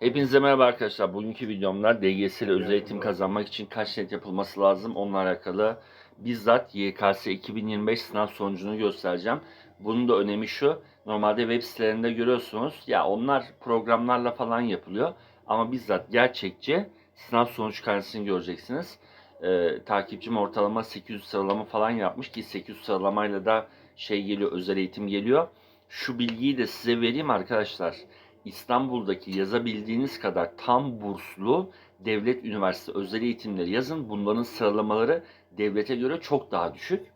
Hepinize merhaba arkadaşlar. Bugünkü videomda DGS ile özel eğitim kazanmak için kaç net yapılması lazım onunla alakalı bizzat YKS 2025 sınav sonucunu göstereceğim. Bunun da önemi şu. Normalde web sitelerinde görüyorsunuz. Ya onlar programlarla falan yapılıyor. Ama bizzat gerçekçi sınav sonuç karnesini göreceksiniz. Ee, takipçim ortalama 800 sıralama falan yapmış ki 800 sıralamayla da şey geliyor özel eğitim geliyor. Şu bilgiyi de size vereyim arkadaşlar. İstanbul'daki yazabildiğiniz kadar tam burslu devlet üniversite özel eğitimleri yazın. Bunların sıralamaları devlete göre çok daha düşük.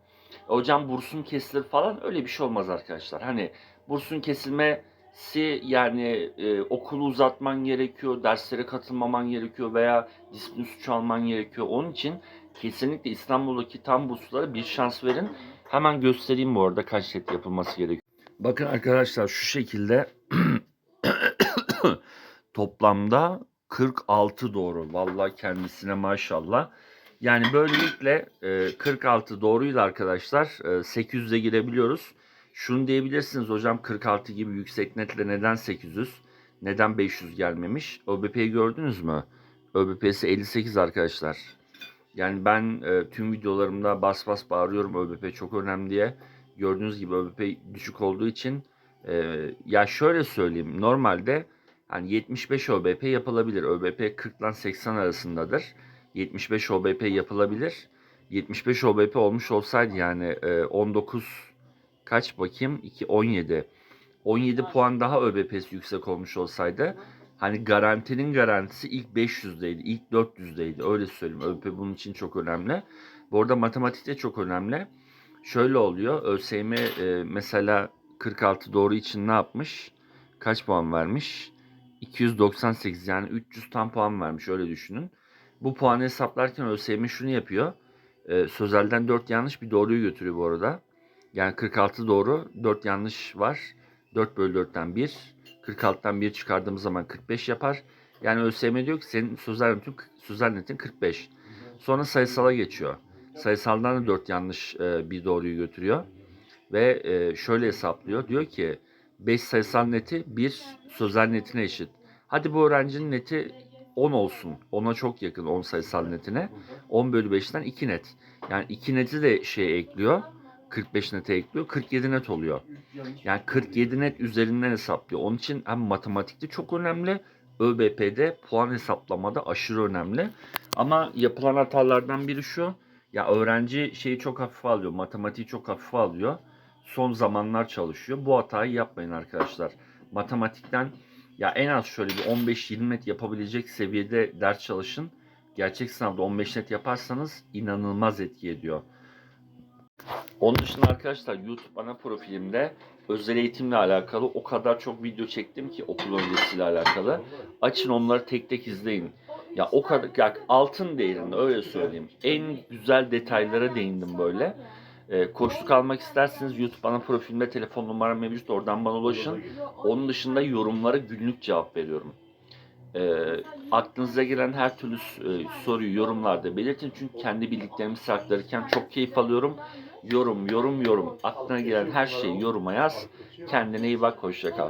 Hocam bursun kesilir falan öyle bir şey olmaz arkadaşlar. Hani bursun kesilmesi yani e, okulu uzatman gerekiyor, derslere katılmaman gerekiyor veya disiplin suçu alman gerekiyor. Onun için kesinlikle İstanbul'daki tam burslara bir şans verin. Hemen göstereyim bu arada kaç set yapılması gerekiyor. Bakın arkadaşlar şu şekilde toplamda 46 doğru. Vallahi kendisine maşallah. Yani böylelikle e, 46 doğruyla arkadaşlar e, 800'e girebiliyoruz. Şunu diyebilirsiniz hocam 46 gibi yüksek netle neden 800? Neden 500 gelmemiş? ÖBP'yi gördünüz mü? ÖBP'si 58 arkadaşlar. Yani ben e, tüm videolarımda bas bas bağırıyorum ÖBP çok önemli diye. Gördüğünüz gibi ÖBP düşük olduğu için e, ya şöyle söyleyeyim normalde hani 75 ÖBP yapılabilir. ÖBP 40 ile 80 arasındadır. 75 ÖBP yapılabilir. 75 ÖBP olmuş olsaydı yani e, 19 kaç bakayım 2 17 17 puan daha ÖBP'si yüksek olmuş olsaydı hani garantinin garantisi ilk 500'deydi, ilk 400'deydi. Öyle söyleyeyim. ÖBP bunun için çok önemli. Bu arada matematikte çok önemli. Şöyle oluyor. ÖSYM e, mesela 46 doğru için ne yapmış? Kaç puan vermiş? 298 yani 300 tam puan vermiş öyle düşünün. Bu puanı hesaplarken ÖSYM şunu yapıyor. E, sözelden 4 yanlış bir doğruyu götürüyor bu arada. Yani 46 doğru 4 yanlış var. 4 bölü 4'ten 1. 46'tan 1 çıkardığımız zaman 45 yapar. Yani ÖSYM diyor ki senin sözel netin, sözel netin 45. Sonra sayısala geçiyor. Sayısaldan da 4 yanlış e, bir doğruyu götürüyor. Ve e, şöyle hesaplıyor. Diyor ki 5 sayısal neti 1 sözel netine eşit. Hadi bu öğrencinin neti 10 olsun. 10'a çok yakın 10 sayısal netine. 10 bölü 5'ten 2 net. Yani 2 neti de şey ekliyor. 45 nete ekliyor. 47 net oluyor. Yani 47 net üzerinden hesaplıyor. Onun için hem matematikte çok önemli. ÖBP'de puan hesaplamada aşırı önemli. Ama yapılan hatalardan biri şu. Ya öğrenci şeyi çok hafife alıyor. Matematiği çok hafife alıyor. Son zamanlar çalışıyor. Bu hatayı yapmayın arkadaşlar. Matematikten ya en az şöyle bir 15-20 net yapabilecek seviyede ders çalışın. Gerçek sınavda 15 net yaparsanız inanılmaz etki ediyor. Onun dışında arkadaşlar YouTube ana profilimde özel eğitimle alakalı o kadar çok video çektim ki okul öncesiyle alakalı. Açın onları tek tek izleyin. Ya o kadar ya altın değerinde öyle söyleyeyim. En güzel detaylara değindim böyle. Ee, koşluk almak isterseniz YouTube ana profilimde telefon numaram mevcut. Oradan bana ulaşın. Onun dışında yorumlara günlük cevap veriyorum. Ee, aklınıza gelen her türlü e, soruyu yorumlarda belirtin. Çünkü kendi bildiklerimi saklarken çok keyif alıyorum. Yorum, yorum, yorum. Aklına gelen her şeyi yoruma yaz. Kendine iyi bak, hoşça kal.